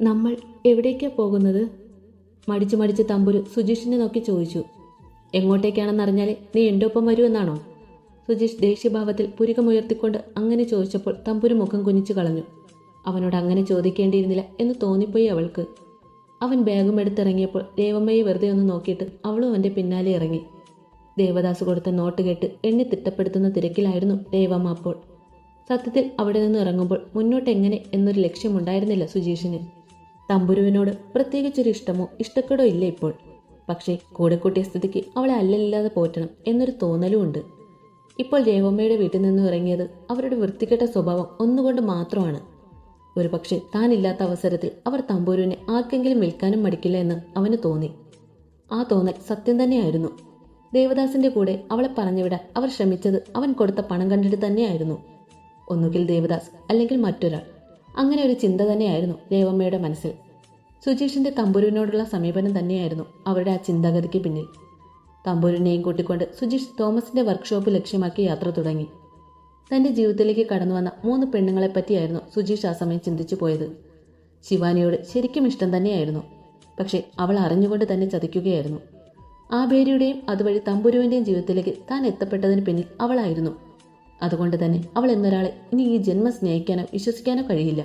നമ്മൾ എവിടേക്കാ പോകുന്നത്? മടിച്ചു മടിച്ച് തമ്പുരു സുജീഷിനെ നോക്കി ചോദിച്ചു. എങ്ങോട്ടേക്കാണെന്നറിഞ്ഞാൽ നീ എന്റെ ഒപ്പം വരുമെന്നാണോ സുജീഷ് ദേഷ്യഭാവത്തിൽ പുരികമുയർത്തിക്കൊണ്ട് അങ്ങനെ ചോദിച്ചപ്പോൾ തമ്പുരു മുഖം കുനിച്ചു കളഞ്ഞു. അവനോട് അങ്ങനെ ചോദിക്കേണ്ടിയിരുന്നില്ല എന്ന് തോന്നിപ്പോയി അവൾക്ക്. അവൻ ബാഗും എടുത്തിറങ്ങിയപ്പോൾ ദേവമ്മയെ വെറുതെ ഒന്ന് നോക്കിയിട്ട് അവളും അവന്റെ പിന്നാലെ ഇറങ്ങി. ദേവദാസ് കൊടുത്ത നോട്ട് കേട്ട് എണ്ണി തിട്ടപ്പെടുത്തുന്ന തിരക്കിലായിരുന്നു ദേവമ്മ അപ്പോൾ. സത്യത്തിൽ അവിടെ നിന്ന് ഇറങ്ങുമ്പോൾ മുന്നോട്ട് എങ്ങനെ എന്നൊരു ലക്ഷ്യമുണ്ടായിരുന്നില്ല സുജീഷിന്. തമ്പുരുവിനോട് പ്രത്യേകിച്ചൊരു ഇഷ്ടമോ ഇഷ്ടക്കേടോ ഇല്ല ഇപ്പോൾ. പക്ഷേ കൂടെ കൂട്ടിയ സ്ഥിതിക്ക് അവളെ അല്ലല്ലാതെ പോറ്റണം എന്നൊരു തോന്നലും ഉണ്ട്. ഇപ്പോൾ ദേവമ്മയുടെ വീട്ടിൽ നിന്നും ഇറങ്ങിയത് അവരുടെ വൃത്തികെട്ട സ്വഭാവം ഒന്നുകൊണ്ട് മാത്രമാണ്. ഒരു പക്ഷേ താനില്ലാത്ത അവസരത്തിൽ അവർ തമ്പൂരുവിനെ ആർക്കെങ്കിലും വിൽക്കാനും മടിക്കില്ല എന്ന് അവന് തോന്നി. ആ തോന്നൽ സത്യം തന്നെയായിരുന്നു. ദേവദാസിന്റെ കൂടെ അവളെ പറഞ്ഞുവിടാൻ അവർ ശ്രമിച്ചത് അവൻ കൊടുത്ത പണം കണ്ടിട്ട് തന്നെയായിരുന്നു. ഒന്നുകിൽ ദേവദാസ് അല്ലെങ്കിൽ മറ്റൊരാൾ. അങ്ങനെ ഒരു ചിന്ത തന്നെയായിരുന്നു ദേവമ്മയുടെ മനസ്സിൽ. സുജീഷിന്റെ തമ്പുരുവിനോടുള്ള സമീപനം തന്നെയായിരുന്നു അവരുടെ ആ ചിന്താഗതിക്ക് പിന്നിൽ. തമ്പൂരിനെയും കൂട്ടിക്കൊണ്ട് സുജീഷ് തോമസിന്റെ വർക്ക്ഷോപ്പ് ലക്ഷ്യമാക്കി യാത്ര തുടങ്ങി. തന്റെ ജീവിതത്തിലേക്ക് കടന്നു വന്ന മൂന്ന് പെണ്ണുങ്ങളെ പറ്റിയായിരുന്നു സുജീഷ് ആ സമയം ചിന്തിച്ചു പോയത്. ശിവാനിയോട് ശരിക്കും ഇഷ്ടം തന്നെയായിരുന്നു. പക്ഷേ അവൾ അറിഞ്ഞുകൊണ്ട് തന്നെ ചതിക്കുകയായിരുന്നു. ആ ബേരിയുടെയും അതുവഴി തമ്പുരുവിന്റെയും ജീവിതത്തിലേക്ക് താൻ എത്തപ്പെട്ടതിന് പിന്നിൽ അവളായിരുന്നു. അതുകൊണ്ട് തന്നെ അവൾ എന്നൊരാളെ ഇനി ഈ ജന്മം സ്നേഹിക്കാനോ വിശ്വസിക്കാനോ കഴിയില്ല.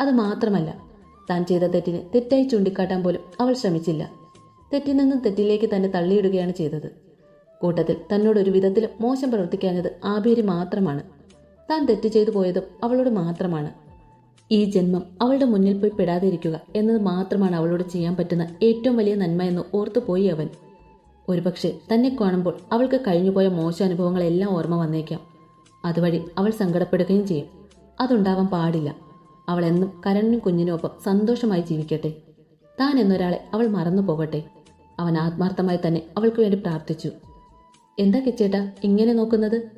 അത് മാത്രമല്ല താൻ ചെയ്ത തെറ്റിനെ തെറ്റായി ചൂണ്ടിക്കാട്ടാൻ പോലും അവൾ ശ്രമിച്ചില്ല. തെറ്റിൽ നിന്നും തെറ്റിലേക്ക് തന്നെ തള്ളിയിടുകയാണ് ചെയ്തത്. കൂട്ടത്തിൽ തന്നോട് ഒരു വിധത്തിൽ മോശം പ്രവർത്തിക്കാഞ്ഞത് ആഭേരി മാത്രമാണ്. താൻ തെറ്റ് ചെയ്തു പോയതും അവളോട് മാത്രമാണ്. ഈ ജന്മം അവളുടെ മുന്നിൽ പോയി പെടാതിരിക്കുക എന്നത് മാത്രമാണ് അവളോട് ചെയ്യാൻ പറ്റുന്ന ഏറ്റവും വലിയ നന്മ എന്ന് ഓർത്തുപോയി അവൻ. ഒരുപക്ഷെ തന്നെ കാണുമ്പോൾ അവൾക്ക് കഴിഞ്ഞുപോയ മോശം അനുഭവങ്ങളെല്ലാം ഓർമ്മ വന്നേക്കാം. അതുവഴി അവൾ സങ്കടപ്പെടുകയും ചെയ്യും. അതുണ്ടാവാൻ പാടില്ല. അവൾ എന്നും കരണിനും കുഞ്ഞിനും ഒപ്പം സന്തോഷമായി ജീവിക്കട്ടെ. താൻ എന്നൊരാളെ അവൾ മറന്നു പോകട്ടെ. അവൻ ആത്മാർത്ഥമായി തന്നെ അവൾക്ക് വേണ്ടി പ്രാർത്ഥിച്ചു. എന്താ കിച്ചേട്ടാ ഇങ്ങനെ നോക്കുന്നത്?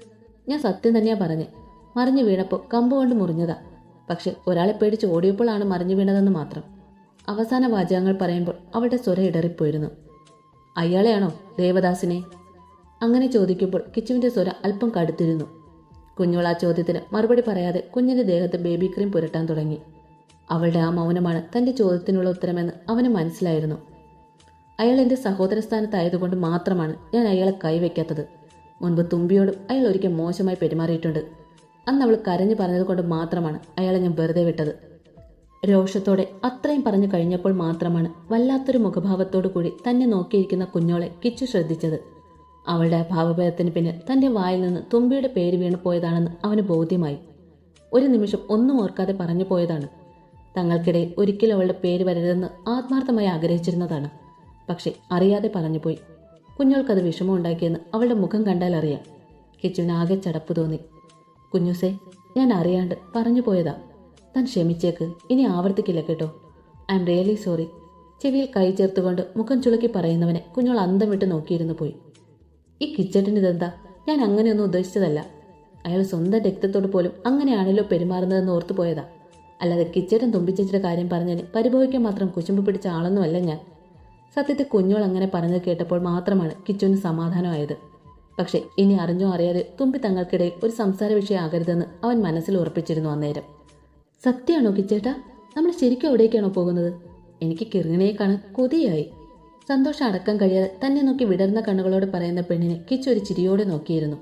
ഞാൻ സത്യം തന്നെയാ പറഞ്ഞേ. മറിഞ്ഞു വീണപ്പോൾ കമ്പ് കൊണ്ട് മുറിഞ്ഞതാ. പക്ഷെ ഒരാളെ പേടിച്ച് ഓടിയപ്പോഴാണ് മറിഞ്ഞു വീണതെന്ന് മാത്രം. അവസാന വാചകങ്ങൾ പറയുമ്പോൾ അവളുടെ സ്വര ഇടറിപ്പോയിരുന്നു. അയാളെയാണോ ദേവദാസിനെ? അങ്ങനെ ചോദിക്കുമ്പോൾ കിച്ചുവിന്റെ സ്വര അല്പം കടുത്തിരുന്നു. കുഞ്ഞോൾ ആ ചോദ്യത്തിന് മറുപടി പറയാതെ കുഞ്ഞിന്റെ ദേഹത്ത് ബേബി ക്രീം പുരട്ടാൻ തുടങ്ങി. അവളുടെ ആ മൗനമാണ് തന്റെ ചോദ്യത്തിനുള്ള ഉത്തരമെന്ന് അവന് മനസ്സിലായിരുന്നു. അയാൾ എന്റെ സഹോദര സ്ഥാനത്തായതുകൊണ്ട് മാത്രമാണ് ഞാൻ അയാളെ കൈവയ്ക്കാത്തത്. മുൻപ് തുമ്പിയോടും അയാൾ ഒരിക്കൽ മോശമായി പെരുമാറിയിട്ടുണ്ട്. അന്ന് അവൾ കരഞ്ഞു പറഞ്ഞതുകൊണ്ട് മാത്രമാണ് അയാളെ ഞാൻ വെറുതെ വിട്ടത്. രോഷത്തോടെ അത്രയും പറഞ്ഞു കഴിഞ്ഞപ്പോൾ മാത്രമാണ് വല്ലാത്തൊരു മുഖഭാവത്തോടു കൂടി തന്നെ നോക്കിയിരിക്കുന്ന കുഞ്ഞോളെ കിച്ചു ശ്രദ്ധിച്ചത്. അവളുടെ ഭാവഭേദത്തിന് പിന്നിൽ തന്റെ വായിൽ നിന്ന് തുമ്പിയുടെ പേര് വീണു പോയതാണെന്ന് അവന് ബോധ്യമായി. ഒരു നിമിഷം ഒന്നും ഓർക്കാതെ പറഞ്ഞു പോയതാണ്. തങ്ങൾക്കിടയിൽ ഒരിക്കലും അവളുടെ പേര് വരരുതെന്ന് ആത്മാർത്ഥമായി ആഗ്രഹിച്ചിരുന്നതാണ്. പക്ഷെ അറിയാതെ പറഞ്ഞുപോയി കുഞ്ഞോൾക്കത് വിഷമമുണ്ടാക്കിയെന്ന് അവളുടെ മുഖം കണ്ടാൽ അറിയാം. കിച്ചുവിന് ആകെ ചടപ്പ് തോന്നി. കുഞ്ഞുസേ ഞാൻ അറിയാണ്ട് പറഞ്ഞു പോയതാ. താൻ ക്ഷമിച്ചേക്ക്. ഇനി ആവർത്തിക്കില്ല കേട്ടോ. I am really sorry. ചെവിയിൽ കൈ ചേർത്തുകൊണ്ട് മുഖം ചുളുക്കി പറയുന്നവനെ കുഞ്ഞോൾ അന്തം വിട്ട് നോക്കിയിരുന്നു പോയി. ഈ കിച്ചട്ടിന് ഇതെന്താ? ഞാൻ അങ്ങനെയൊന്നും ഉദ്ദേശിച്ചതല്ല. അയാൾ സ്വന്തം രക്തത്തോട് പോലും അങ്ങനെയാണല്ലോ പെരുമാറുന്നതെന്ന് ഓർത്തു പോയതാ. അല്ലാതെ കിച്ചട്ടൻ തുമ്പിച്ചിട്ട് കാര്യം പറഞ്ഞതിന് പരിഭവിക്കാൻ മാത്രം കുശുമ്പ് പിടിച്ച ആളൊന്നുമല്ല ഞാൻ. സത്യത്തെ കുഞ്ഞോൾ അങ്ങനെ പറഞ്ഞത് കേട്ടപ്പോൾ മാത്രമാണ് കിച്ചുവിന് സമാധാനമായത്. പക്ഷെ ഇനി അറിഞ്ഞോ അറിയാതെ തുമ്പി തങ്ങൾക്കിടയിൽ ഒരു സംസാര വിഷയമാകരുതെന്ന് അവൻ മനസ്സിൽ ഉറപ്പിച്ചിരുന്നു അന്നേരം. സത്യമാണോ കിച്ചേട്ടാ? നമ്മൾ ശരിക്കും എവിടേക്കാണോ പോകുന്നത്? എനിക്ക് കിറുങ്ങിനെ കാണാൻ കൊതിയായി. സന്തോഷം അടക്കം കഴിയാതെ തന്നെ നോക്കി വിടർന്ന കണ്ണുകളോട് പറയുന്ന പെണ്ണിനെ കിച്ചൊരു ചിരിയോടെ നോക്കിയിരുന്നു.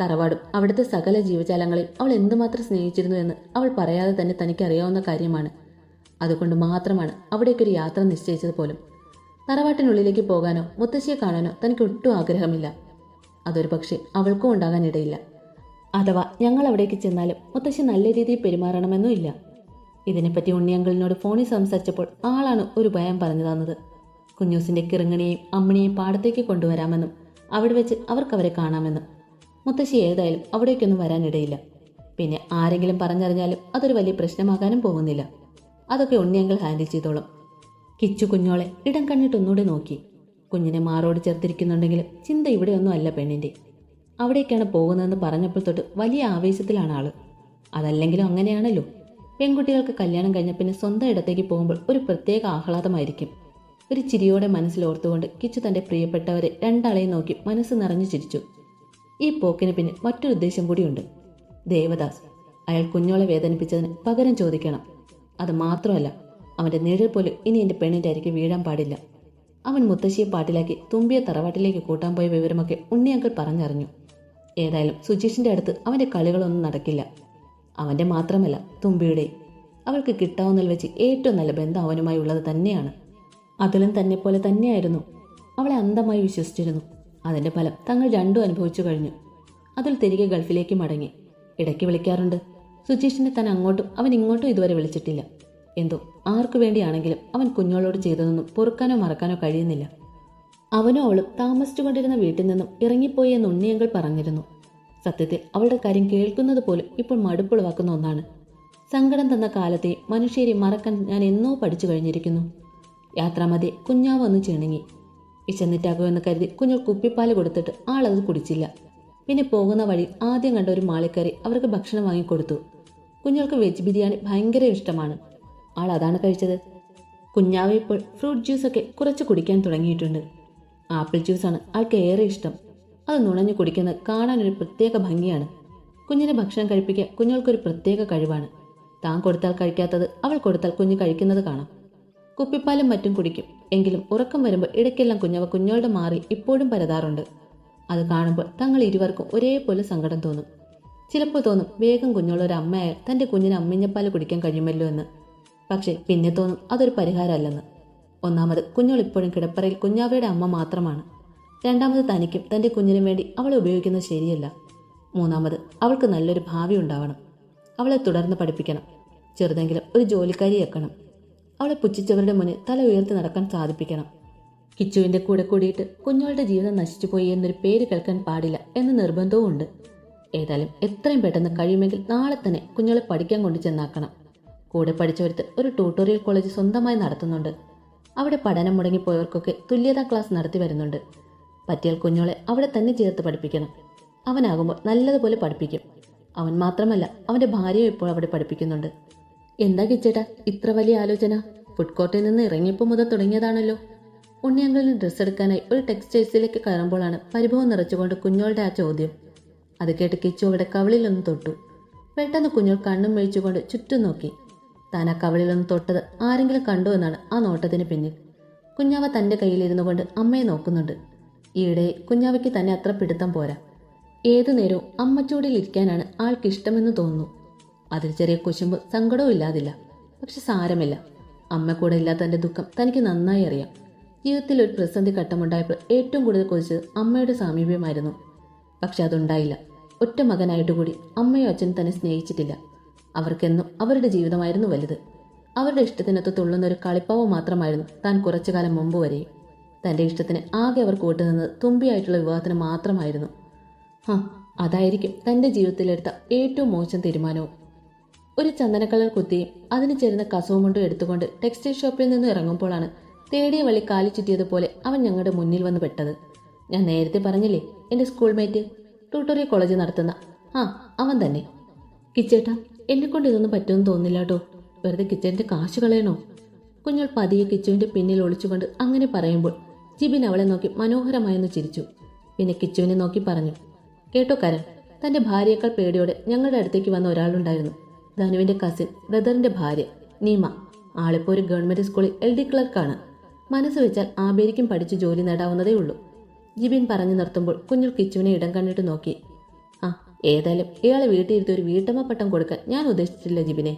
തറവാടും അവിടുത്തെ സകല ജീവജാലങ്ങളിൽ അവൾ എന്തുമാത്രം സ്നേഹിച്ചിരുന്നു എന്ന് അവൾ പറയാതെ തന്നെ തനിക്ക് അറിയാവുന്ന കാര്യമാണ്. അതുകൊണ്ട് മാത്രമാണ് അവിടേക്കൊരു യാത്ര നിശ്ചയിച്ചത് പോലും. തറവാട്ടിനുള്ളിലേക്ക് പോകാനോ മുത്തശ്ശിയെ കാണാനോ തനിക്ക് ഒട്ടും ആഗ്രഹമില്ല. അതൊരു പക്ഷേ അവൾക്കും ഉണ്ടാകാനിടയില്ല അഥവാ ഞങ്ങൾ അവിടേക്ക് ചെന്നാലും മുത്തശ്ശി നല്ല രീതിയിൽ പെരുമാറണമെന്നും ഇല്ല. ഇതിനെപ്പറ്റി ഉണ്ണിയങ്കളിനോട് ഫോണിൽ സംസാരിച്ചപ്പോൾ ആളാണ് ഒരു ഭയം പറഞ്ഞു തന്നത്. കുഞ്ഞൂസിന്റെ കിറുങ്ങണിയെയും അമ്മണിയെയും പാടത്തേക്ക് കൊണ്ടുവരാമെന്നും അവിടെ വെച്ച് അവർക്കവരെ കാണാമെന്നും. മുത്തശ്ശി ഏതായാലും അവിടേക്കൊന്നും വരാനിടയില്ല. പിന്നെ ആരെങ്കിലും പറഞ്ഞറിഞ്ഞാലും അതൊരു വലിയ പ്രശ്നമാകാനും പോകുന്നില്ല. അതൊക്കെ ഉണ്ണിയങ്കൾ ഹാൻഡിൽ ചെയ്തോളും. കിച്ചു കുഞ്ഞോളെ ഇടം കണ്ണിട്ട് ഒന്നുകൂടെ നോക്കി. കുഞ്ഞിനെ മാറോട് ചേർത്തിരിക്കുന്നുണ്ടെങ്കിലും ചിന്ത ഇവിടെയൊന്നും അല്ല പെണ്ണിന്റെ അവിടേക്കാണ് പോകുന്നതെന്ന് പറഞ്ഞപ്പോൾ തൊട്ട് വലിയ ആവേശത്തിലാണ് ആൾ. അതല്ലെങ്കിലും അങ്ങനെയാണല്ലോ. പെൺകുട്ടികൾക്ക് കല്യാണം കഴിഞ്ഞ പിന്നെ സ്വന്തം ഇടത്തേക്ക് പോകുമ്പോൾ ഒരു പ്രത്യേക ആഹ്ലാദമായിരിക്കും. ഒരു ചിരിയോടെ മനസ്സിൽ ഓർത്തുകൊണ്ട് കിച്ചു തന്റെ പ്രിയപ്പെട്ടവരെ രണ്ടാളെയും നോക്കി മനസ്സ് നിറഞ്ഞു ചിരിച്ചു. ഈ പോക്കിന് പിന്നെ മറ്റൊരു ഉദ്ദേശം കൂടിയുണ്ട്. ദേവദാസ് അയാൾ കുഞ്ഞോളെ വേദനിപ്പിച്ചതിന് പകരം ചോദിക്കണം. അത് മാത്രമല്ല അവന്റെ നിഴൽ പോലും ഇനി എന്റെ പെണ്ണിന്റെ അരിക്ക് വീഴാൻ പാടില്ല. അവൻ മുത്തശ്ശിയെ പാട്ടിലാക്കി തുമ്പിയെ തറവാട്ടിലേക്ക് കൂട്ടാൻ പോയ വിവരമൊക്കെ ഉണ്ണിയങ്കൾ പറഞ്ഞറിഞ്ഞു. ഏതായാലും സുജീഷിന്റെ അടുത്ത് അവന്റെ കളികളൊന്നും നടക്കില്ല. അവന്റെ മാത്രമല്ല തുമ്പിയുടെയും. അവൾക്ക് കിട്ടാവുന്നതിൽ വെച്ച് ഏറ്റവും നല്ല ബന്ധം അവനുമായി ഉള്ളത് തന്നെയാണ്. അതിലും തന്നെ പോലെ തന്നെയായിരുന്നു. അവളെ അന്ധമായി വിശ്വസിച്ചിരുന്നു. അതിന്റെ ഫലം തങ്ങൾ രണ്ടും അനുഭവിച്ചു കഴിഞ്ഞു. അതിൽ തിരികെ ഗൾഫിലേക്ക് മടങ്ങി. ഇടയ്ക്ക് വിളിക്കാറുണ്ട്. സുജീഷിനെ താൻ അങ്ങോട്ടും അവൻ ഇങ്ങോട്ടും ഇതുവരെ വിളിച്ചിട്ടില്ല. എന്തോ ആർക്കു വേണ്ടിയാണെങ്കിലും അവൻ കുഞ്ഞോളോട് ചെയ്തതൊന്നും പൊറുക്കാനോ മറക്കാനോ കഴിയുന്നില്ല. അവനോ അവളും താമസിച്ചുകൊണ്ടിരുന്ന വീട്ടിൽ നിന്നും ഇറങ്ങിപ്പോയി എന്ന് ഉണ്ണിയങ്കൾ പറഞ്ഞിരുന്നു. സത്യത്തിൽ അവളുടെ കാര്യം കേൾക്കുന്നത് പോലും ഇപ്പോൾ മടുപ്പുളവാക്കുന്ന ഒന്നാണ്. സങ്കടം തന്ന കാലത്തെ മനുഷ്യരെ മറക്കാൻ ഞാൻ എന്നോ പഠിച്ചു കഴിഞ്ഞിരിക്കുന്നു. യാത്രാമതി കുഞ്ഞാവ് ഒന്ന് ചിണുങ്ങി. വിശന്നിട്ടാകുമെന്ന് കരുതി കുഞ്ഞു കുപ്പിപ്പാൽ കൊടുത്തിട്ട് ആളത് കുടിച്ചില്ല. പിന്നെ പോകുന്ന വഴി ആദ്യം കണ്ട ഒരു മാളിക്കറി അവർക്ക് ഭക്ഷണം വാങ്ങിക്കൊടുത്തു കുഞ്ഞുങ്ങൾക്ക് വെജ് ബിരിയാണി ഭയങ്കര ഇഷ്ടമാണ്. ആൾ അതാണ് കഴിച്ചത്. കുഞ്ഞാവ് ഇപ്പോൾ ഫ്രൂട്ട് ജ്യൂസൊക്കെ കുറച്ച് കുടിക്കാൻ തുടങ്ങിയിട്ടുണ്ട്. ആപ്പിൾ ജ്യൂസാണ് ആൾക്ക് ഏറെ ഇഷ്ടം. അത് നുണഞ്ഞു കുടിക്കുന്നത് കാണാനൊരു പ്രത്യേക ഭംഗിയാണ്. കുഞ്ഞിനെ ഭക്ഷണം കഴിപ്പിക്കാൻ കുഞ്ഞുങ്ങൾക്കൊരു പ്രത്യേക കഴിവാണ്. താൻ കൊടുത്താൽ കഴിക്കാത്തത് അവൾ കൊടുത്താൽ കുഞ്ഞ് കഴിക്കുന്നത് കാണാം. കുപ്പിപ്പാലും മറ്റും കുടിക്കും. എങ്കിലും ഉറക്കം വരുമ്പോൾ ഇടയ്ക്കെല്ലാം കുഞ്ഞവ കുഞ്ഞോളുടെ മാറി ഇപ്പോഴും പരതാറുണ്ട്. അത് കാണുമ്പോൾ തങ്ങൾ ഇരുവർക്കും ഒരേപോലെ സങ്കടം തോന്നും. ചിലപ്പോൾ തോന്നും വേഗം കുഞ്ഞോളൊരു അമ്മയായാൽ തന്റെ കുഞ്ഞിന് അമ്മിഞ്ഞപ്പാൽ കുടിക്കാൻ കഴിയുമല്ലോ എന്ന്. പക്ഷേ പിന്നെ തോന്നും അതൊരു പരിഹാരമല്ലെന്ന്. ഒന്നാമത് കുഞ്ഞോൾ ഇപ്പോഴും കിടപ്പറയിൽ കുഞ്ഞാവയുടെ അമ്മ മാത്രമാണ്. രണ്ടാമത് തനിക്കും തന്റെ കുഞ്ഞിനും വേണ്ടി അവളെ ഉപയോഗിക്കുന്നത് ശരിയല്ല. മൂന്നാമത് അവൾക്ക് നല്ലൊരു ഭാവി ഉണ്ടാവണം. അവളെ തുടർന്ന് പഠിപ്പിക്കണം. ചെറുതെങ്കിലും ഒരു ജോലിക്കാരിയാക്കണം. അവളെ പുച്ഛിച്ചവരുടെ മുന്നിൽ തല ഉയർത്തി നടക്കാൻ സാധിപ്പിക്കണം. കിച്ചുവിന്റെ കൂടെ കൂടിയിട്ട് കുഞ്ഞുങ്ങളുടെ ജീവിതം നശിച്ചുപോയി എന്നൊരു പേര് കേൾക്കാൻ പാടില്ല എന്ന നിർബന്ധവും ഉണ്ട്. ഏതായാലും എത്രയും പെട്ടെന്ന് കഴിയുമെങ്കിൽ നാളെ തന്നെ കുഞ്ഞുങ്ങളെ പഠിക്കാൻ കൊണ്ടു ചെന്നാക്കണം. കൂടെ പഠിച്ചവരുത്ത് ഒരു ട്യൂട്ടോറിയൽ കോളേജ് സ്വന്തമായി നടത്തുന്നുണ്ട്. അവിടെ പഠനം മുടങ്ങിപ്പോയവർക്കൊക്കെ തുല്യതാ ക്ലാസ് നടത്തി വരുന്നുണ്ട്. പറ്റിയാൽ കുഞ്ഞോളെ അവിടെ തന്നെ ചേർത്ത് പഠിപ്പിക്കണം. അവനാകുമ്പോൾ നല്ലതുപോലെ പഠിപ്പിക്കും. അവൻ മാത്രമല്ല അവന്റെ ഭാര്യയും ഇപ്പോൾ അവിടെ പഠിപ്പിക്കുന്നുണ്ട്. എന്താ കിച്ചേട്ടാ ഇത്ര വലിയ ആലോചന. ഫുഡ് കോർട്ടിൽ നിന്ന് ഇറങ്ങിയപ്പോൾ മുതൽ തുടങ്ങിയതാണല്ലോ. ഉണ്ണിയങ്കലിന് ഡ്രസ്സ് എടുക്കാനായി ഒരു ടെക്സ്റ്റൈൽസിലേക്ക് കയറുമ്പോഴാണ് പരിഭവം നിറച്ചുകൊണ്ട് കുഞ്ഞോളുടെ ആ ചോദ്യം. അത് കേട്ട് കിച്ചു അവിടെ കവളിലൊന്ന് തൊട്ടു. പെട്ടെന്ന് കുഞ്ഞോൾ കണ്ണും മേഴിച്ചുകൊണ്ട് ചുറ്റും നോക്കി. താൻ ആ കവളിലൊന്ന് തൊട്ടത് ആരെങ്കിലും കണ്ടു എന്നാണ് ആ നോട്ടത്തിന് പിന്നിൽ. കുഞ്ഞാവ തന്റെ കയ്യിലിരുന്നു കൊണ്ട് അമ്മയെ നോക്കുന്നുണ്ട്. ഈയിടെ കുഞ്ഞാവയ്ക്ക് തന്നെ അത്ര പിടുത്തം പോരാ. ഏതു നേരവും അമ്മച്ചൂടിൽ ഇരിക്കാനാണ് ആൾക്ക് ഇഷ്ടമെന്ന് തോന്നുന്നു. അതിൽ ചെറിയ കുശുമ്പ് സങ്കടവും ഇല്ലാതില്ല. പക്ഷെ സാരമില്ല. അമ്മ കൂടെ ഇല്ലാത്തതിന്റെ ദുഃഖം തനിക്ക് നന്നായി അറിയാം. ജീവിതത്തിൽ ഒരു പ്രതിസന്ധി ഘട്ടമുണ്ടായപ്പോൾ ഏറ്റവും കൂടുതൽ കൊതിച്ചത് അമ്മയുടെ സാമീപ്യമായിരുന്നു. പക്ഷെ അതുണ്ടായില്ല. ഒറ്റ മകനായിട്ട് കൂടി അമ്മയും അച്ഛനും തന്നെ സ്നേഹിച്ചിട്ടില്ല. അവർക്കെന്നും അവരുടെ ജീവിതമായിരുന്നു വലുത്. അവരുടെ ഇഷ്ടത്തിനൊത്ത് തുള്ളുന്ന ഒരു കളിപ്പാവ് മാത്രമായിരുന്നു താൻ കുറച്ചു കാലം മുമ്പ് വരെയും തന്റെ ഇഷ്ടത്തിന് ആകെ അവർ കൂട്ടുനിന്നത് തുമ്പിയായിട്ടുള്ള വിവാഹത്തിന് മാത്രമായിരുന്നു. ഹ അതായിരിക്കും തന്റെ ജീവിതത്തിലെടുത്ത ഏറ്റവും മോശം തീരുമാനവും. ഒരു ചന്ദനക്കളർ കുത്തിയും അതിന് ചേരുന്ന കസവും കൊണ്ടും എടുത്തുകൊണ്ട് ടെക്സ്റ്റൈൽ ഷോപ്പിൽ നിന്ന് ഇറങ്ങുമ്പോഴാണ് തേടിയ വള്ളി കാലി ചുറ്റിയതുപോലെ അവൻ ഞങ്ങളുടെ മുന്നിൽ വന്ന് പെട്ടത്. ഞാൻ നേരത്തെ പറഞ്ഞില്ലേ എന്റെ സ്കൂൾമേറ്റ് ട്യൂട്ടോറിയൽ കോളേജ് നടത്തുന്ന? ആ അവൻ തന്നെ. കിച്ചേട്ടാ എന്നെ കൊണ്ട് ഇതൊന്നും പറ്റുമെന്ന് തോന്നില്ല കേട്ടോ വെറുതെ കിച്ചന്റെ കാശ് കളയണോ? കുഞ്ഞൾ പതിയെ കിച്ചുവിന്റെ പിന്നിൽ ഒളിച്ചുകൊണ്ട് അങ്ങനെ പറയുമ്പോൾ ജിബിൻ അവളെ നോക്കി മനോഹരമായെന്ന് ചിരിച്ചു. പിന്നെ കിച്ചുവിനെ നോക്കി പറഞ്ഞു കേട്ടോ കരൺ തന്റെ ഭാര്യയേക്കാൾ പേടിയോടെ ഞങ്ങളുടെ അടുത്തേക്ക് വന്ന ഒരാളുണ്ടായിരുന്നു. ധനുവിന്റെ കസിൻ ബ്രദറിന്റെ ഭാര്യ നീമ. ആളിപ്പോ ഒരു ഗവൺമെന്റ് സ്കൂളിൽ എൽ ഡി ക്ലർക്കാണ് മനസ്സ് വെച്ചാൽ ആബേരിക്കും പഠിച്ച് ജോലി നേടാവുന്നതേ ഉള്ളൂ. ജിബിൻ പറഞ്ഞു നിർത്തുമ്പോൾ കുഞ്ഞു കിച്ചുവിനെ ഇടം കണ്ടിട്ട് നോക്കി. ആ ഏതായാലും ഇയാളെ വീട്ടിലിരുത്തി ഒരു വീട്ടമ്മ പട്ടം കൊടുക്കാൻ ഞാൻ ഉദ്ദേശിച്ചിട്ടില്ല ജിബിനെ.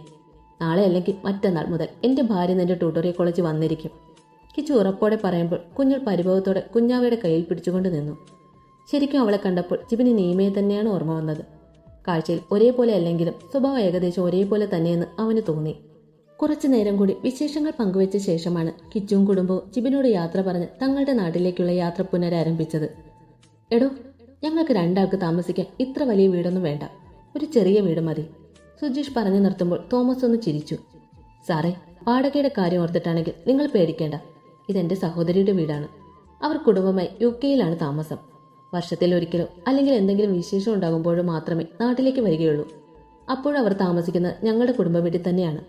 നാളെ അല്ലെങ്കിൽ മറ്റന്നാൾ മുതൽ എന്റെ ഭാര്യ നിന്റെ ട്യൂട്ടോറിയൽ കോളേജ് വന്നിരിക്കും. കിച്ചു ഉറപ്പോടെ പറയുമ്പോൾ കുഞ്ഞു പരിഭവത്തോടെ കുഞ്ഞാവയുടെ കയ്യിൽ പിടിച്ചുകൊണ്ട് നിന്നു. ശരിക്കും അവളെ കണ്ടപ്പോൾ ജിബിന് നീമയെ തന്നെയാണ് ഓർമ്മ വന്നത്. കാഴ്ചയിൽ ഒരേപോലെ അല്ലെങ്കിലും സ്വഭാവം ഏകദേശം ഒരേപോലെ തന്നെയെന്ന് അവന് തോന്നി. കുറച്ചു നേരം കൂടി വിശേഷങ്ങൾ പങ്കുവച്ച ശേഷമാണ് കിച്ചും കുടുംബവും ജിബിനോട് യാത്ര പറഞ്ഞ് തങ്ങളുടെ നാട്ടിലേക്കുള്ള യാത്ര പുനരാരംഭിച്ചത്. എടോ ഞങ്ങൾക്ക് രണ്ടാൾക്ക് താമസിക്കാൻ ഇത്ര വലിയ വീടൊന്നും വേണ്ട. ഒരു ചെറിയ വീട് മതി. സുജീഷ് പറഞ്ഞു നിർത്തുമ്പോൾ തോമസ് ഒന്ന് ചിരിച്ചു. സാറേ വാടകയുടെ കാര്യം ഓർത്തിട്ടാണെങ്കിൽ നിങ്ങൾ പേടിക്കേണ്ട. ഇതെന്റെ സഹോദരിയുടെ വീടാണ്. അവർ കുടുംബമായി യു കെയിലാണ് താമസം. വർഷത്തിൽ ഒരിക്കലോ അല്ലെങ്കിൽ എന്തെങ്കിലും വിശേഷം ഉണ്ടാകുമ്പോഴോ മാത്രമേ നാട്ടിലേക്ക് വരികയുള്ളൂ. അപ്പോഴവർ താമസിക്കുന്നത് ഞങ്ങളുടെ കുടുംബ വീട്ടിൽ തന്നെയാണ്.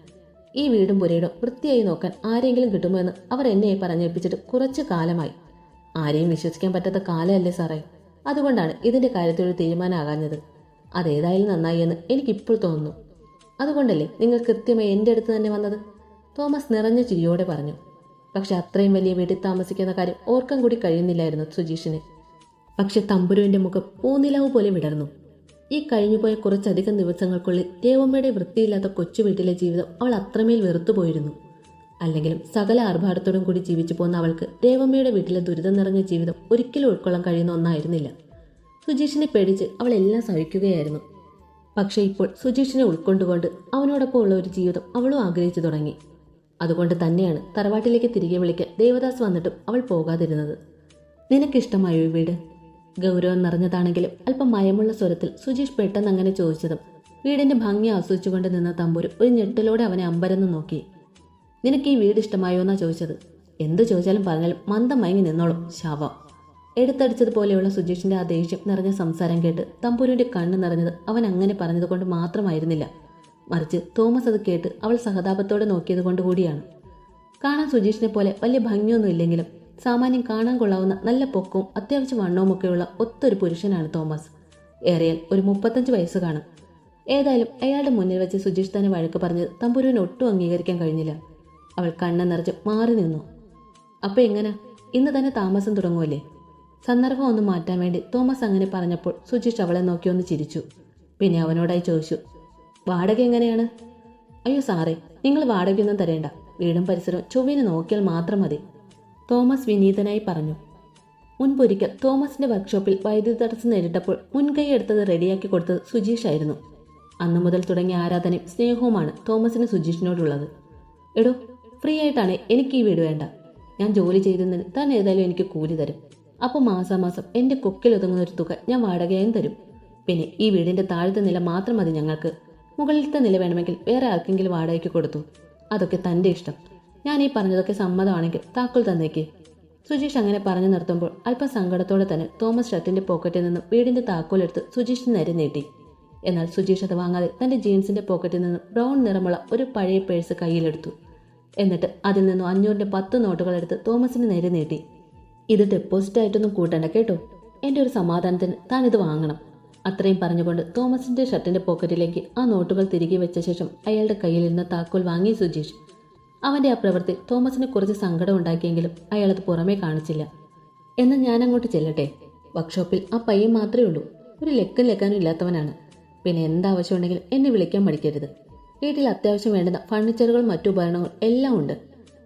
ഈ വീടും പുരയിടും വൃത്തിയായി നോക്കാൻ ആരെങ്കിലും കിട്ടുമോ എന്ന് അവർ എന്നെ പറഞ്ഞേൽപ്പിച്ചിട്ട് കുറച്ച് കാലമായി. ആരെയും വിശ്വസിക്കാൻ പറ്റാത്ത കാലമല്ലേ സാറേ. അതുകൊണ്ടാണ് ഇതിന്റെ കാര്യത്തിൽ ഒരു തീരുമാനമാകാഞ്ഞത്. അതേതായാലും നന്നായി എന്ന് എനിക്കിപ്പോൾ തോന്നുന്നു. അതുകൊണ്ടല്ലേ നിങ്ങൾ കൃത്യമായി എന്റെ അടുത്ത് തന്നെ വന്നത്? തോമസ് നിറഞ്ഞ ചിരിയോടെ പറഞ്ഞു. പക്ഷെ അത്രയും വലിയ വീട്ടിൽ താമസിക്കുന്ന കാര്യം ഓർക്കാൻ കൂടി കഴിയുന്നില്ലായിരുന്നു സുജീഷിന്. പക്ഷെ തമ്പുരുവിന്റെ മുഖം പൂനിലാവ് പോലെ വിടർന്നു. ഈ കഴിഞ്ഞുപോയ കുറച്ചധികം ദിവസങ്ങൾക്കുള്ളിൽ ദേവമ്മയുടെ വൃത്തിയില്ലാത്ത കൊച്ചു വീട്ടിലെ ജീവിതം അവൾ അത്രമേൽ വെറുത്തുപോയിരുന്നു അല്ലെങ്കിലും സകല ആർഭാടത്തോടും കൂടി ജീവിച്ചു പോന്ന അവൾക്ക് ദേവമ്മയുടെ വീട്ടിലെ ദുരിതം നിറഞ്ഞ ജീവിതം ഒരിക്കലും ഉൾക്കൊള്ളാൻ കഴിയുന്ന ഒന്നായിരുന്നില്ല. സുജീഷിനെ പേടിച്ച് അവൾ എല്ലാം സഹിക്കുകയായിരുന്നു. പക്ഷേ ഇപ്പോൾ സുജീഷിനെ ഉൾക്കൊണ്ടുകൊണ്ട് അവനോടൊപ്പം ഉള്ള ഒരു ജീവിതം അവളും ആഗ്രഹിച്ചു തുടങ്ങി. അതുകൊണ്ട് തന്നെയാണ് തറവാട്ടിലേക്ക് തിരികെ വിളിക്കാൻ ദേവദാസ് വന്നിട്ടും അവൾ പോകാതിരുന്നത്. നിനക്കിഷ്ടമായോ ഈ വീട്? ഗൗരവം നിറഞ്ഞതാണെങ്കിലും അല്പം മയമുള്ള സ്വരത്തിൽ സുജീഷ് പെട്ടെന്ന് അങ്ങനെ ചോദിച്ചതും വീടിന്റെ ഭംഗി ആസ്വദിച്ചുകൊണ്ട് നിന്ന തമ്പൂര് ഒരു ഞെട്ടലോടെ അവനെ അമ്പരന്ന് നോക്കി. നിനക്ക് ഈ വീട് ഇഷ്ടമായോ എന്നാ ചോദിച്ചത്. എന്ത് ചോദിച്ചാലും പറഞ്ഞാലും മന്ദം മയങ്ങി നിന്നോളും ശവം എടുത്തടിച്ചതുപോലെയുള്ള സുജീഷിന്റെ ആ ദേഷ്യം നിറഞ്ഞ സംസാരം കേട്ട് തമ്പൂരിന്റെ കണ്ണ് നിറഞ്ഞത് അവൻ അങ്ങനെ പറഞ്ഞതുകൊണ്ട് മാത്രമായിരുന്നില്ല. മറിച്ച് തോമസ് അത് കേട്ട് അവൾ സഹതാപത്തോടെ നോക്കിയത് കൊണ്ട് കൂടിയാണ് കാണാൻ സുജീഷിനെ പോലെ വലിയ ഭംഗിയൊന്നും ഇല്ലെങ്കിലും സാമാന്യം കാണാൻ കൊള്ളാവുന്ന നല്ല പൊക്കവും അത്യാവശ്യം വണ്ണവുമൊക്കെയുള്ള ഒത്തൊരു പുരുഷനാണ് തോമസ്. ഏറിയാൽ ഒരു മുപ്പത്തഞ്ച് വയസ്സ് കാണും. ഏതായാലും അയാളുടെ മുന്നിൽ വെച്ച് സുജീഷ് തന്നെ വഴക്ക് പറഞ്ഞത് തമ്പുരുവിന് ഒട്ടും അംഗീകരിക്കാൻ കഴിഞ്ഞില്ല. അവൾ കണ്ണ നിറച്ച് മാറി നിന്നു. അപ്പൊ എങ്ങനെ? ഇന്ന് തന്നെ താമസം തുടങ്ങുമല്ലേ സന്ദർഭം ഒന്ന് മാറ്റാൻ വേണ്ടി തോമസ് അങ്ങനെ പറഞ്ഞപ്പോൾ സുജീഷ് അവളെ നോക്കി ഒന്ന് ചിരിച്ചു. പിന്നെ അവനോടായി ചോദിച്ചു വാടക എങ്ങനെയാണ്? അയ്യോ സാറേ നിങ്ങൾ വാടകയൊന്നും തരേണ്ട. വീടും പരിസരവും ചൊവ്വിന് നോക്കിയാൽ മാത്രം മതി. തോമസ് വിനീതനായി പറഞ്ഞു. മുൻപൊരിക്കൽ തോമസിന്റെ വർക്ക്ഷോപ്പിൽ വൈദ്യുതി തടസ്സം നേരിട്ടപ്പോൾ മുൻകൈ എടുത്തത് റെഡിയാക്കി കൊടുത്തത് സുജീഷ് ആയിരുന്നു. അന്നു മുതൽ തുടങ്ങിയ ആരാധനയും സ്നേഹവുമാണ് തോമസിന് സുജീഷിനോടുള്ളത്. എടോ ഫ്രീ ആയിട്ടാണ് എനിക്ക് ഈ വീട് വേണ്ട. ഞാൻ ജോലി ചെയ്തതിന് താൻ ഏതായാലും എനിക്ക് കൂലി തരും. അപ്പോൾ മാസാമാസം എന്റെ കൊക്കിൽ ഒതുങ്ങുന്ന ഒരു തുക ഞാൻ വാടകയായും തരും. പിന്നെ ഈ വീടിന്റെ താഴത്തെ നില മാത്രം മതി ഞങ്ങൾക്ക്. മുകളിലത്തെ നില വേണമെങ്കിൽ വേറെ ആർക്കെങ്കിലും വാടകയ്ക്ക് കൊടുത്തു. അതൊക്കെ തന്റെ ഇഷ്ടം. ഞാൻ ഈ പറഞ്ഞതൊക്കെ സമ്മതമാണെങ്കിൽ താക്കോൽ തന്നേക്ക്. സുജീഷ് അങ്ങനെ പറഞ്ഞു നിർത്തുമ്പോൾ അല്പം സങ്കടത്തോടെ തന്നെ തോമസ് ഷർട്ടിന്റെ പോക്കറ്റിൽ നിന്നും വീടിന്റെ താക്കോലെടുത്ത് സുജീഷിന് നേരെ നീട്ടി. എന്നാൽ സുജീഷ് അത് വാങ്ങാതെ തന്റെ ജീൻസിന്റെ പോക്കറ്റിൽ നിന്നും ബ്രൗൺ നിറമുള്ള ഒരു പഴയ പേഴ്സ് കയ്യിലെടുത്തു. എന്നിട്ട് അതിൽ നിന്നും അഞ്ഞൂറിന്റെ പത്ത് നോട്ടുകൾ എടുത്ത് തോമസിന് നേരെ നീട്ടി. ഇത് ഡെപ്പോസിറ്റ് ആയിട്ടൊന്നും കൂട്ടണ്ട കേട്ടോ? എന്റെ ഒരു സമാധാനത്തിന് താൻ ഇത് വാങ്ങണം. അത്രയും പറഞ്ഞുകൊണ്ട് തോമസിന്റെ ഷർട്ടിന്റെ പോക്കറ്റിലേക്ക് ആ നോട്ടുകൾ തിരികെ വെച്ച ശേഷം അയാളുടെ കയ്യിലിരുന്ന താക്കോൽ വാങ്ങി സുജീഷ്. അവന്റെ ആ പ്രവൃത്തി തോമസിന് കുറച്ച് സങ്കടം ഉണ്ടാക്കിയെങ്കിലും അയാളത് പുറമേ കാണിച്ചില്ല. എന്നാൽ ഞാൻ അങ്ങോട്ട് ചെല്ലട്ടെ. വർക്ക്ഷോപ്പിൽ ആ പയ്യൻ മാത്രമേ ഉള്ളൂ. ഒരു ലെക്കും ലെക്കാനും ഇല്ലാത്തവനാണ്. പിന്നെ എന്താവശ്യം ഉണ്ടെങ്കിലും എന്നെ വിളിക്കാൻ മടിക്കരുത്. വീട്ടിൽ അത്യാവശ്യം വേണ്ടുന്ന ഫർണിച്ചറുകൾ മറ്റു ഉപകരണങ്ങൾ എല്ലാം ഉണ്ട്.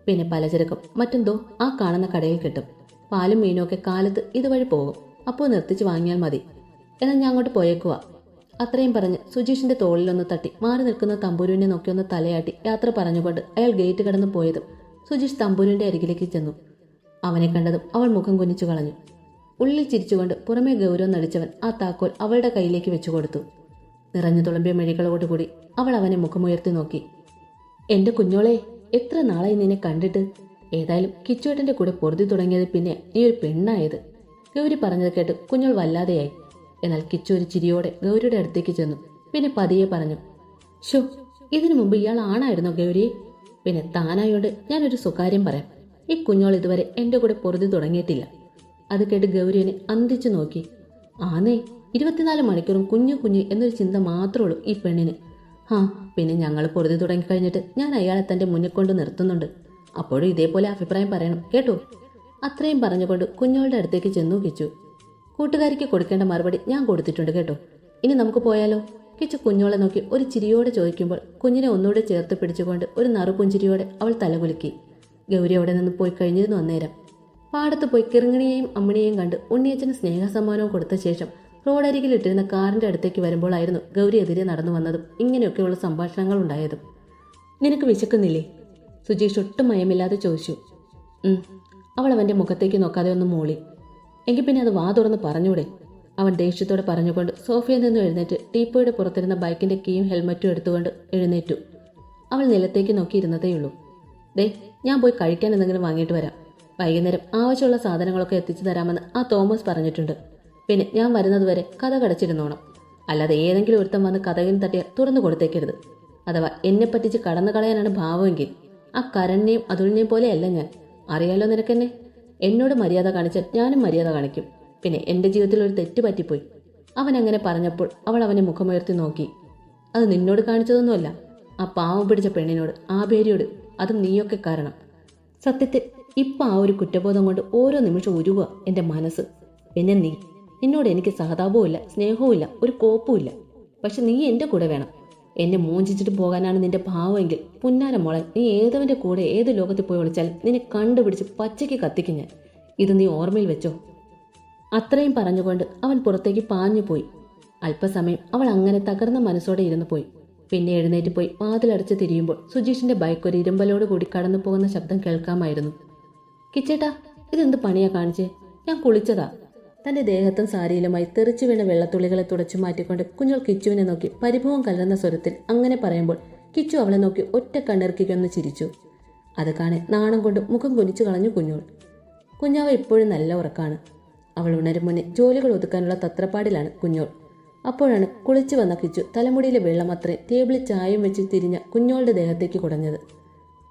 പിന്നെ പലചരക്കും മറ്റെന്തോ ആ കാണുന്ന കടയിൽ കിട്ടും. പാലും മീനും ഒക്കെ കാലത്ത് ഇതുവഴി പോകും. അപ്പോൾ നിർത്തിച്ച് വാങ്ങിയാൽ മതി. എന്നാൽ ഞാൻ അങ്ങോട്ട് പോയേക്കുവാ. അത്രയും പറഞ്ഞ് സുജീഷിന്റെ തോളിലൊന്ന് തട്ടി. മാറി നിൽക്കുന്ന തമ്പൂരുവിനെ നോക്കി ഒന്ന് തലയാട്ടി യാത്ര പറഞ്ഞുകൊണ്ട് അയാൾ ഗേറ്റ് കടന്നു പോയതും സുജീഷ് തമ്പൂരുവിന്റെ അരികിലേക്ക് ചെന്നു. അവനെ കണ്ടതും അവൾ മുഖം കുനിച്ചു കളഞ്ഞു. ഉള്ളിൽ ചിരിച്ചുകൊണ്ട് പുറമെ ഗൗരവം നടിച്ചവൻ ആ താക്കോൽ അവളുടെ കയ്യിലേക്ക് വെച്ചു കൊടുത്തു. നിറഞ്ഞു തുളമ്പിയ മെഴികളോടുകൂടി അവൾ അവനെ മുഖമുയർത്തി നോക്കി. എന്റെ കുഞ്ഞോളെ എത്ര നാളായി നിന്നെ കണ്ടിട്ട്? ഏതായാലും കിച്ചുവേട്ടന്റെ കൂടെ പൊറുതി തുടങ്ങിയത് പിന്നെ നീ ഒരു പെണ്ണായത്. ഗൗരി പറഞ്ഞത് കേട്ട് കുഞ്ഞോൾ വല്ലാതെയായി. എന്നാൽ കിച്ചു ഒരു ചിരിയോടെ ഗൗരിയുടെ അടുത്തേക്ക് ചെന്നു. പിന്നെ പതിയെ പറഞ്ഞു ഷോ ഇതിനു മുമ്പ് ഇയാൾ ആണായിരുന്നോ ഗൗരി? പിന്നെ താനായോണ്ട് ഞാനൊരു സ്വകാര്യം പറയാം. ഈ കുഞ്ഞോൾ ഇതുവരെ എന്റെ കൂടെ പൊറുതി തുടങ്ങിയിട്ടില്ല. അത് കേട്ട് ഗൗരിയനെ അന്തിച്ചു നോക്കി. ആന്നേ ഇരുപത്തിനാല് മണിക്കൂറും കുഞ്ഞു കുഞ്ഞു എന്നൊരു ചിന്ത മാത്രമേ ഉള്ളൂ ഈ പെണ്ണിന്. ആ പിന്നെ ഞങ്ങൾ പൊറുതി തുടങ്ങിക്കഴിഞ്ഞിട്ട് ഞാൻ അയാളെ തന്റെ മുന്നിൽ കൊണ്ട് നിർത്തുന്നുണ്ട്. അപ്പോഴും ഇതേപോലെ അഭിപ്രായം പറയണം കേട്ടോ? അത്രയും പറഞ്ഞുകൊണ്ട് കുഞ്ഞോളുടെ അടുത്തേക്ക് ചെന്നു കിച്ചു. കൂട്ടുകാരിക്ക് കൊടുക്കേണ്ട മറുപടി ഞാൻ കൊടുത്തിട്ടുണ്ട് കേട്ടോ. ഇനി നമുക്ക് പോയാലോ? കിച്ചു കുഞ്ഞോളെ നോക്കി ഒരു ചിരിയോടെ ചോദിക്കുമ്പോൾ കുഞ്ഞിനെ ഒന്നുകൂടെ ചേർത്ത് പിടിച്ചുകൊണ്ട് ഒരു നറുപുഞ്ചിരിയോടെ അവൾ തലകുലുക്കി. ഗൗരി അവിടെ നിന്ന് പോയി കഴിഞ്ഞിരുന്നു അന്നേരം. പാടത്ത് പോയി കിറങ്ങിണിയെയും അമ്മിണിയെയും കണ്ട് ഉണ്ണിയച്ചന് സ്നേഹസമ്മാനവും കൊടുത്ത ശേഷം റോഡരികിൽ ഇട്ടിരുന്ന കാറിന്റെ അടുത്തേക്ക് വരുമ്പോഴായിരുന്നു ഗൗരി എതിരെ നടന്നു വന്നതും ഇങ്ങനെയൊക്കെയുള്ള സംഭാഷണങ്ങൾ ഉണ്ടായതും. നിനക്ക് വിശക്കുന്നില്ലേ? സുജീഷ് ഒട്ടും മയമില്ലാതെ ചോദിച്ചു. അവൾ അവന്റെ മുഖത്തേക്ക് നോക്കാതെ ഒന്ന് മൂളി. എങ്കിൽ പിന്നെ അത് വാ തുറന്ന് പറഞ്ഞൂടെ? അവൻ ദേഷ്യത്തോടെ പറഞ്ഞുകൊണ്ട് സോഫയിൽ നിന്ന് എഴുന്നേറ്റ് ടീപ്പോയുടെ പുറത്തിരുന്ന ബൈക്കിന്റെ കീയും ഹെൽമറ്റും എടുത്തുകൊണ്ട് എഴുന്നേറ്റു. അവൾ നിലത്തേക്ക് നോക്കിയിരുന്നതേയുള്ളൂ ദേ ഞാൻ പോയി കഴിക്കാൻ എന്തെങ്കിലും വാങ്ങിയിട്ട് വരാം. വൈകുന്നേരം ആവശ്യമുള്ള സാധനങ്ങളൊക്കെ എത്തിച്ചു തരാമെന്ന് ആ തോമസ് പറഞ്ഞിട്ടുണ്ട്. പിന്നെ ഞാൻ വരുന്നതുവരെ കഥ കടച്ചിരുന്നോണം. അല്ലാതെ ഏതെങ്കിലും ഒരുത്തം വന്ന് കഥകൾ തട്ടിയാൽ തുറന്നു കൊടുത്തേക്കരുത്. അഥവാ എന്നെ പറ്റിച്ച് കടന്നു കളയാനാണ് ഭാവമെങ്കിൽ. ആ കരണിനെയും അതുലിനെയും പോലെയല്ല ഞാൻ. അറിയാലോ നിനക്കെന്നെ? എന്നോട് മര്യാദ കാണിച്ചാൽ ഞാനും മര്യാദ കാണിക്കും. പിന്നെ എന്റെ ജീവിതത്തിൽ ഒരു തെറ്റ് പറ്റിപ്പോയി. അവൻ അങ്ങനെ പറഞ്ഞപ്പോൾ അവൾ അവനെ മുഖമുയർത്തി നോക്കി. അത് നിന്നോട് കാണിച്ചതൊന്നുമല്ല. ആ പാവം പിടിച്ച പെണ്ണിനോട് ആ പേരിയോട് അതും നീയൊക്കെ കാരണം. സത്യത്തിൽ ഇപ്പൊ ആ ഒരു കുറ്റബോധം കൊണ്ട് ഓരോ നിമിഷം ഉരുവുക എന്റെ മനസ്സ്. പിന്നെ നീ. നിന്നോട് എനിക്ക് സഹതാപവും ഇല്ല സ്നേഹവും ഇല്ല ഒരു കോപ്പുമില്ല. പക്ഷെ നീ എന്റെ കൂടെ വേണം. എന്നെ മോഞ്ചിച്ചിട്ട് പോകാനാണ് നിന്റെ ഭാവമെങ്കിൽ പുന്നാര മോളെ നീ ഏതവന്റെ കൂടെ ഏത് ലോകത്തിൽ പോയി വിളിച്ചാൽ നിന്നെ കണ്ടുപിടിച്ച് പച്ചയ്ക്ക് കത്തിക്കും ഞാൻ. ഇത് നീ ഓർമ്മയിൽ വെച്ചോ? അത്രയും പറഞ്ഞുകൊണ്ട് അവൻ പുറത്തേക്ക് പാഞ്ഞു പോയി. അല്പസമയം അവൾ അങ്ങനെ തകർന്ന മനസ്സോടെ ഇരുന്നു പോയി. പിന്നെ എഴുന്നേറ്റ് പോയി വാതിലടച്ച് തിരിയുമ്പോൾ സുജീഷിന്റെ ബൈക്ക് ഒരു ഇരുമ്പലോട് കൂടി കടന്നു പോകുന്ന ശബ്ദം കേൾക്കാമായിരുന്നു. കിച്ചേട്ടാ ഇതെന്ത് പണിയാ കാണിച്ചേ? ഞാൻ കുളിച്ചതാ. തന്റെ ദേഹത്തും സാരിയിലുമായി തെറിച്ചു വീണ വെള്ളത്തുള്ളികളെ തുടച്ചു മാറ്റിക്കൊണ്ട് കുഞ്ഞോൾ കിച്ചുവിനെ നോക്കി പരിഭവം കലർന്ന സ്വരത്തിൽ അങ്ങനെ പറയുമ്പോൾ കിച്ചു അവളെ നോക്കി ഒറ്റ കണ്ണിറക്കിക്കൊന്ന് ചിരിച്ചു. അത് കാണെ നാണം കൊണ്ട് മുഖം കുനിച്ചു കളഞ്ഞു കുഞ്ഞോൾ. കുഞ്ഞാവ് ഇപ്പോഴും നല്ല ഉറക്കാണ്. അവൾ ഉണരും മുന്നേ ജോലികൾ ഒതുക്കാനുള്ള തത്രപ്പാടിലാണ് കുഞ്ഞോൾ. അപ്പോഴാണ് കുളിച്ചു വന്ന കിച്ചു തലമുടിയിലെ വെള്ളം അത്രേ ടേബിളിൽ ചായയും വെച്ച് തിരിഞ്ഞ കുഞ്ഞോളുടെ ദേഹത്തേക്ക് കുടഞ്ഞത്.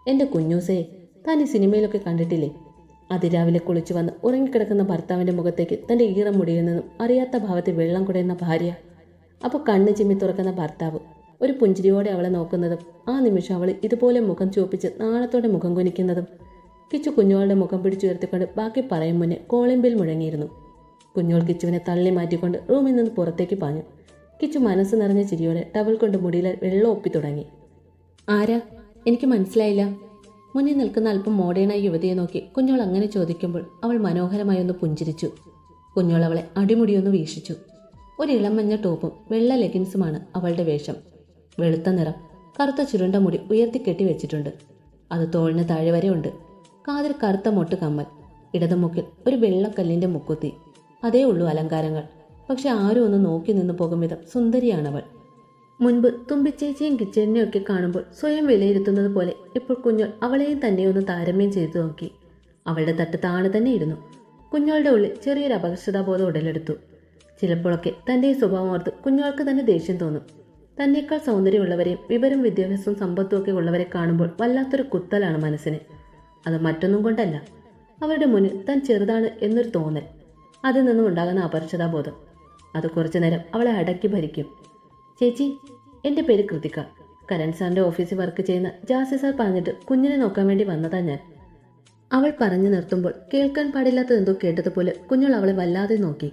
എന്റെ കുഞ്ഞൂസേ താൻ ഈ സിനിമയിലൊക്കെ കണ്ടിട്ടില്ലേ? അതിരാവിലെ കുളിച്ചു വന്ന് ഉറങ്ങിക്കിടക്കുന്ന ഭർത്താവിന്റെ മുഖത്തേക്ക് തന്റെ ഈറം മുടിയിൽ നിന്നും അറിയാത്ത ഭാവത്തിൽ വെള്ളം കുടയുന്ന ഭാര്യ. അപ്പോൾ കണ്ണ് ചിമ്മി തുറക്കുന്ന ഭർത്താവ്. ഒരു പുഞ്ചിരിയോടെ അവളെ നോക്കുന്നതും ആ നിമിഷം അവൾ ഇതുപോലെ മുഖം ചുവപ്പിച്ച് നാണത്തോടെ മുഖം കുനിക്കുന്നതും കിച്ചു കുഞ്ഞോളുടെ മുഖം പിടിച്ചുയർത്തിക്കൊണ്ട് ബാക്കി പറയും മുന്നേ കോളിംഗ് ബിൽ മുഴങ്ങിയിരുന്നു. കുഞ്ഞോൾ കിച്ചുവിനെ തള്ളി മാറ്റിക്കൊണ്ട് റൂമിൽ നിന്ന് പുറത്തേക്ക് പാഞ്ഞു. കിച്ചു മനസ്സ് നിറഞ്ഞ ചിരിയോടെ ടവൽ കൊണ്ട് മുടിയിൽ വെള്ളം ഒപ്പി തുടങ്ങി. ആരാ? എനിക്ക് മനസ്സിലായില്ല. മുന്നിൽ നിൽക്കുന്ന അല്പം മോഡേണായ യുവതിയെ നോക്കി കുഞ്ഞോൾ അങ്ങനെ ചോദിക്കുമ്പോൾ അവൾ മനോഹരമായി ഒന്ന് പുഞ്ചിരിച്ചു. കുഞ്ഞോൾ അവളെ അടിമുടിയൊന്ന് വീക്ഷിച്ചു. ഒരു ഇളം മഞ്ഞ ടോപ്പും വെള്ള ലെഗിൻസുമാണ് അവളുടെ വേഷം. വെളുത്ത നിറം കറുത്ത ചുരുണ്ട മുടി ഉയർത്തി കെട്ടി വെച്ചിട്ടുണ്ട്. അത് തോളിന് താഴെ വരെ ഉണ്ട്. കാതിൽ കറുത്ത മൊട്ട് കമ്മൽ ഇടതുമുക്കിൽ ഒരു വെള്ളക്കല്ലിന്റെ മുക്കുത്തി. അതേ ഉള്ളൂ അലങ്കാരങ്ങൾ. പക്ഷെ ആരും ഒന്ന് നോക്കി നിന്നു പോകും വിധം സുന്ദരിയാണവൾ. മുൻപ് തുമ്പിച്ചേച്ചിയും കിച്ചനെയും ഒക്കെ കാണുമ്പോൾ സ്വയം വിലയിരുത്തുന്നത് പോലെ ഇപ്പോൾ കുഞ്ഞോൾ അവളെയും തന്നെ ഒന്ന് താരമ്യം ചെയ്തു നോക്കി. അവളുടെ തട്ട് താണു തന്നെ ഇരുന്നു കുഞ്ഞോളുടെ ഉള്ളിൽ ചെറിയൊരു അപകർഷതാബോധം ഉടലെടുത്തു. ചിലപ്പോഴൊക്കെ തന്റെ ഈ സ്വഭാവം ഓർത്ത് കുഞ്ഞോൾക്ക് തന്നെ ദേഷ്യം തോന്നും. തന്നേക്കാൾ സൗന്ദര്യമുള്ളവരെയും വിവരം വിദ്യാഭ്യാസവും സമ്പത്തും ഒക്കെ ഉള്ളവരെ കാണുമ്പോൾ വല്ലാത്തൊരു കുത്തലാണ് മനസ്സിന്. അത് മറ്റൊന്നും കൊണ്ടല്ല. അവരുടെ മുന്നിൽ താൻ ചെറുതാണ് എന്നൊരു തോന്നൽ. അതിൽ നിന്നും ഉണ്ടാകുന്ന അപരിചിതാബോധം അത് കുറച്ചു നേരം അവളെ അടക്കി ഭരിക്കും. ചേച്ചി എന്റെ പേര് കൃതിക. കരൺ സാറിന്റെ ഓഫീസിൽ വർക്ക് ചെയ്യുന്ന ജാസി സാർ പറഞ്ഞിട്ട് കുഞ്ഞിനെ നോക്കാൻ വേണ്ടി വന്നതാ ഞാൻ. അവൾ പറഞ്ഞു നിർത്തുമ്പോൾ കേൾക്കാൻ പാടില്ലാത്തത് എന്തോ കേട്ടതുപോലെ കുഞ്ഞുൾ അവളെ വല്ലാതെ നോക്കി.